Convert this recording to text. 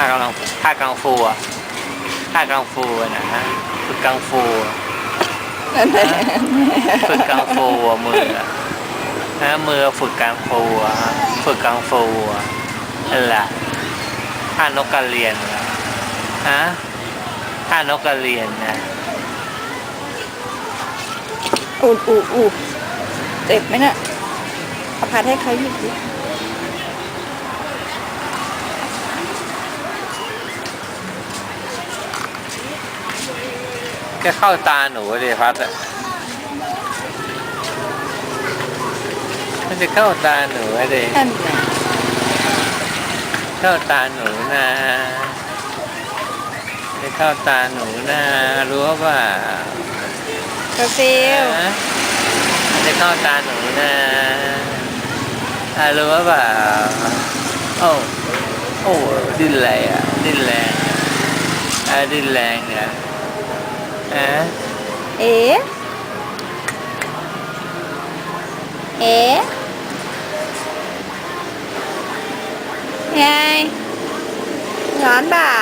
ท่ากำลังท่ากังฟูอะท่ากังฟูอะนะฝึกกังฟูฝึกกังฟูอะมืออะนะมือฝึกกังฟูอะฝึกกังฟูอะนั่นแหละท่านกกระเรียนอะฮะท่านกกระเรียนนะอูดอูดอูดเจ็บไหมน่ะเอาพัดให้เขาหยิบดิ ก็เข้าตาหนูเลยพัดอะมันจะเข้าตาหนูเลยนั่นแหละเข้าตาหนูนะจะเข้าตาหนูนะรู้ว่าเซลฟิลนะจะเข้าตาหนูนะอะรู้ว่าเปล่าโอ้โอ้ดิ้นแรงอะดิ้นแรงอะอะดิ้นแรงอะอะเอ๋เอ๋ไงร้อนเปล่า